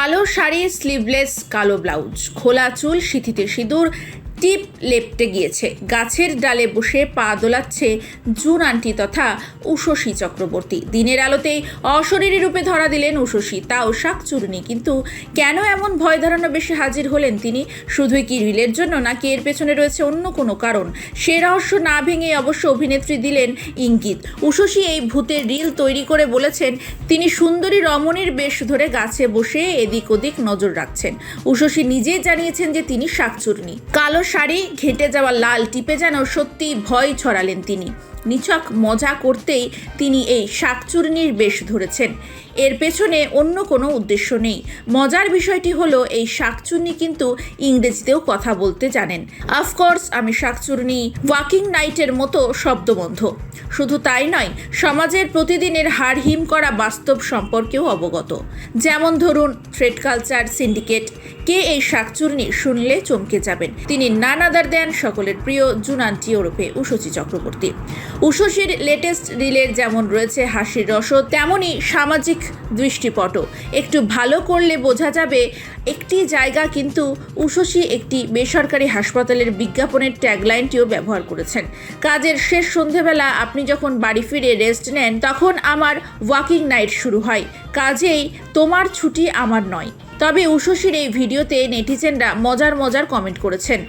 কালো শাড়ি স্লিভলেস কালো ব্লাউজ খোলা চুল সিথিতে সিঁদুর টিপ লেপটে গিয়েছে। গাছের ডালে বসে পা দোলাচ্ছে জুন আন্টি তথা উষসী চক্রবর্তী। দিনের আলোতেই অশরীরী রূপে ধরা দিলেন উষসী। তাও শাকচুরনি কিন্তু কেন এমন ভয় ধরানো বেশি হাজির হলেন তিনি? শুধুই কি রিলের জন্য নাকি এর পেছনে রয়েছে অন্য কোনো কারণ? সে রহস্য না ভেঙে অবশ্য অভিনেত্রী দিলেন ইঙ্গিত। উষসী এই ভূতের রিল তৈরি করে বলেছেন, তিনি সুন্দরী রমণীর বেশ ধরে গাছে বসে এদিক ওদিক নজর রাখছেন। উষসী নিজেই জানিয়েছেন যে তিনি শাকচুরনি কালো শাড়ি ঘেঁটে যাওয়া লাল টিপে যেন সত্যি ভয় ছড়ালেন তিনি। নিছক মজা করতেই তিনি এই শাকচুর্নির বেশ ধরেছেন। এর পেছনে অন্য কোনো উদ্দেশ্য নেই। মজার বিষয়টি হলো, এই শাকচুর্নি কিন্তু ইংরেজিতেও কথা বলতে জানেন। অফকোর্স আমি শাকচুর্নি ওয়াকিং নাইটের মতো শব্দবন্ধ। শুধু তাই নয়, সমাজের প্রতিদিনের হার হিম করা বাস্তব সম্পর্কেও অবগত। যেমন ধরুন ট্রেড কালচার সিন্ডিকেট কে এই শাকচুর্নি শুনলে চমকে যাবেন? তিনি নান আদার দেন সকলের প্রিয় জুনান্টি ওরফে উষচি চক্রবর্তী। উষসীর লেটেস্ট রিলের যেমন রয়েছে হাসির রসদ, তেমনই সামাজিক দৃষ্টিপটও। একটু ভালো করলে বোঝা যাবে, একটি জায়গা কিন্তু উষসী একটি বেসরকারি হাসপাতালের বিজ্ঞাপনের ট্যাগলাইনটিও ব্যবহার করেছেন। কাজের শেষ সন্ধেবেলা আপনি যখন বাড়ি ফিরে রেস্ট নেন, তখন আমার ওয়াকিং নাইট শুরু হয়। কাজেই তোমার ছুটি আমার নয়। তবে উষসীর এই ভিডিওতে নেটিজেনরা মজার মজার কমেন্ট করেছেন।